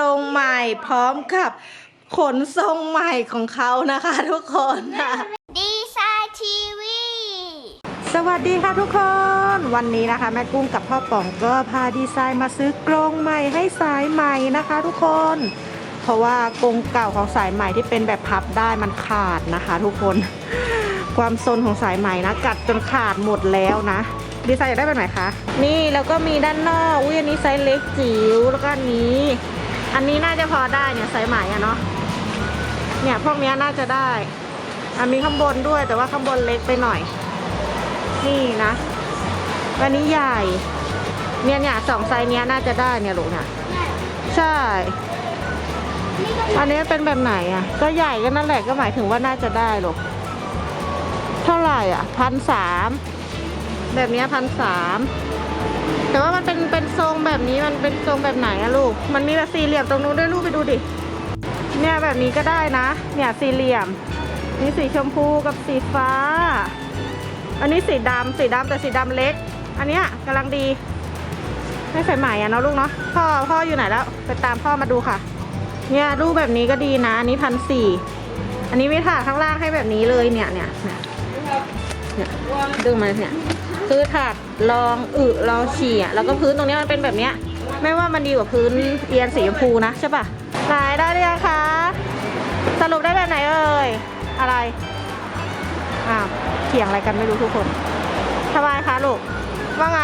รงใหม่พร้อมกับขนทรงใหม่ของเขานะคะทุกคนค่ะ ดีไซน์ทีวี สวัสดีค่ะทุกคน วันนี้นะคะ แม่กุ้งกับพ่อป๋องก็พาดีไซน์มาซื้อกรงใหม่ให้สายใหม่นะคะ ทุกคน เพราะว่ากรงเก่าของสายใหม่ที่เป็นแบบพับได้มันขาดนะคะ ทุกคน ความซนของสายใหม่นะกัดจนขาดหมดแล้วนะดีไซน์อยากได้แบบไหนคะ นี่แล้วก็มีด้านนอกอุ้ยอันนี้ไซส์เล็กจิ๋วแล้วก็อันนี้ อันนี้น่าจะพอได้เนี่ยสายใหม่อะเนาะเนี่ยพวกเนี้ยน่าจะได้อะมีข้างบนด้วยแต่ว่าข้างบนเล็กไปหน่อย นี่นะอันนี้ใหญ่ เนี่ยเนี่ยสองไซส์เนี้ยน่าจะได้เนี่ยลูกเนี่ยใช่อันนี้เป็นแบบไหนอะ ก็ใหญ่ก็นั่นแหละก็หมายถึงว่าน่าจะได้ลูกเท่าไหร่อะพันสามแบบเนี้พันสาม แต่ว่ามันเป็นเป็นทรงแบบนี้มันเป็นทรงแบบไหนอะลูก มันมีแบบสี่เหลี่ยมตรงนู้นด้วยลูกไปดูดิ เนี่ยแบบนี้ก็ได้นะ เนี่ยสี่เหลี่ยม นี่สีชมพูกับสีฟ้า อันนี้สีดำสีดำแต่สีดำเล็ก อันเนี้ยกำลังดี ไม่ใส่ใหม่อะเนาะลูกเนาะ พ่อพ่ออยู่ไหนแล้ว ไปตามพ่อมาดูค่ะ เนี่ยรูปแบบนี้ก็ดีนะ อันนี้พันสี่ อันนี้ไม่ถาดข้างล่างให้แบบนี้เลยเนี่ยเนี่ยเนี่ยดึงมาเนี่ย คือถาดรองอึรองฉี่อะแล้วก็พื้นตรงนี้มันเป็นแบบเนี้ยไม่ว่ามันดีกว่าพื้นเอียนสีชมพูนะใช่ปะไหนได้หรือยังคะ สรุปได้แบบไหนเอ่ยอะไรอ้าวเถียงอะไรกันไม่รู้ทุกคนทำไมคะลูกว่าไง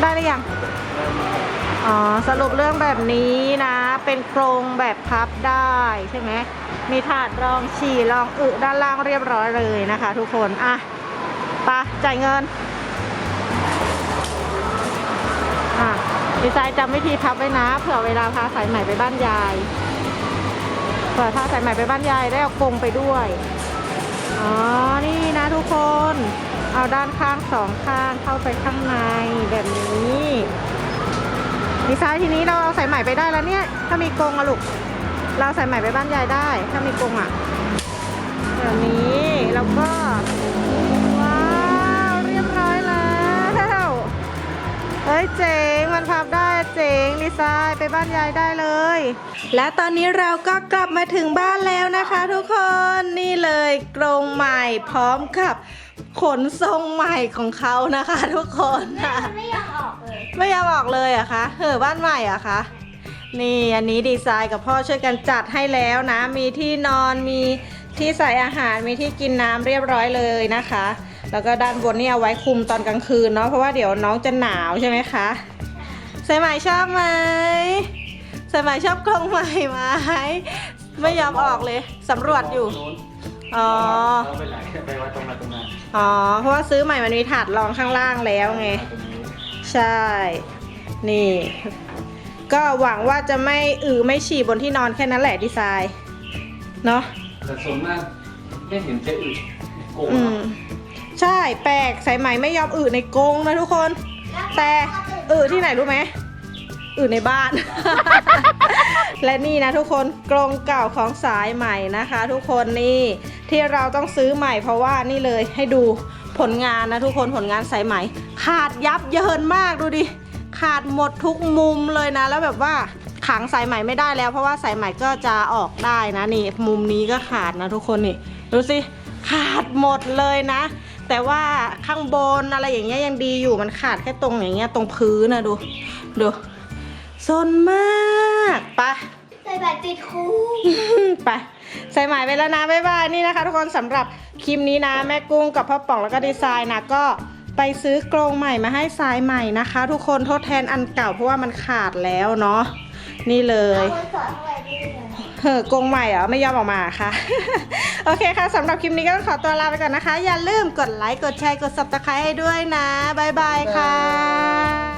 ได้หรือยังอ๋อสรุปเรื่องแบบนี้นะ เป็นโครงแบบพับได้ใช่ไหมมีถาดรองฉี่รองอึด้านล่างเรียบร้อยเลยนะคะ ทุกคนอะ ปะจ่ายเงิน อะดีไซน์จำวิธีพับไว้นะ เผื่อเวลาพาสายใหม่ไปบ้านยาย เผื่อพาสายใหม่ไปบ้านยายได้เอากรงไปด้วย อ๋อ นี่นะทุกคน เอาด้านข้างสองข้างเข้าไปข้างในแบบนี้ดีไซน์ทีนี้เราเอาสายใหม่ไปได้แล้วเนี่ย ถ้ามีกรงอะลูก เราเอาสายใหม่ไปบ้านยายได้ ถ้ามีกรงอะแบบนี้ แล้วก็านยายได้เลย และตอนนี้เราก็กลับมาถึงบ้านแล้วนะคะ ทุกคนนี่เลยกรงใหม่พร้อมกับขนทรงใหม่ของเขานะคะ ทุกคนแม่มันไม่ยอมออกเลยไม่ยอมออกเลยอะคะเออบ้านใหม่อะคะนี่อันนี้ดีไซน์กับพ่อช่วยกันจัดให้แล้วนะ มีที่นอนมีที่ใส่อาหารมีที่กินน้ำเรียบร้อยเลยนะคะ แล้วก็ด้านบนนี่เอาไว้คุมตอนกลางคืนเนาะเพราะว่าเดี๋ยวน้องจะหนาวใช่ไหมคะสายไหมชอบไหม สายไหมชอบกรงใหม่ไหมไม่ยอมออกเลยสำรวจอยู่ อ๋อ เอาไปไหนไปไว้ตรงไหนตรงนั้นอ๋อ เพราะว่าซื้อใหม่มันมีถาดรองข้างล่างแล้วไง ตรงนี้ใช่ นี่ ก็หวังว่าจะไม่อือไม่ฉี่บนที่นอนแค่นั้นแหละดีไซน์ เนาะ แต่ส่วนมากไม่เห็นจะอึโกงอืม ใช่ แปลกสายไหมไม่ยอมอือในกรงนะทุกคน แต่อือที่ไหนรู้ไหม อือในบ้าน และนี่นะทุกคนกรงเก่าของสายใหม่นะคะ ทุกคนนี่ที่เราต้องซื้อใหม่เพราะว่านี่เลยให้ดูผลงานนะทุกคนผลงานสายไหมขาดยับเยินมากดูดิขาดหมดทุกมุมเลยนะ แล้วแบบว่าขังสายไหมไม่ได้แล้ว เพราะว่าสายไหมก็จะออกได้นะนี่มุมนี้ก็ขาดนะทุกคนนี่ดูสิขาดหมดเลยนะ แต่ว่าข้างบนอะไรอย่างเงี้ยยังดีอยู่มันขาดแค่ตรงอย่างเงี้ยตรงพื้นนะดูดู ซนมากไปะใส่แบบติดคูไปใส่หมายไปแล้วนะบ๊ายบายนี่นะคะ ทุกคนสำหรับคลิปนี้นะแม่กุ้งกับพ่อป่องแล้วก็ดีไซน์นะก็ไปซื้อกรงใหม่มาให้ทรายใหม่นะคะ ทุกคนทดแทนอันเก่าเพราะว่ามันขาดแล้วเนาะนี่เลย เอาคนสอนอะไรดีเลยเฮ้อกรงใหม่เหรอไม่ยอมออกมาค่ะ โอเคค่ะสำหรับคลิปนี้ก็ต้องขอตัวลาไปก่อนนะคะ อย่าลืมกดไลค์กดแชร์กด subscribe ให้ด้วยนะ บ๊ายบายค่ะ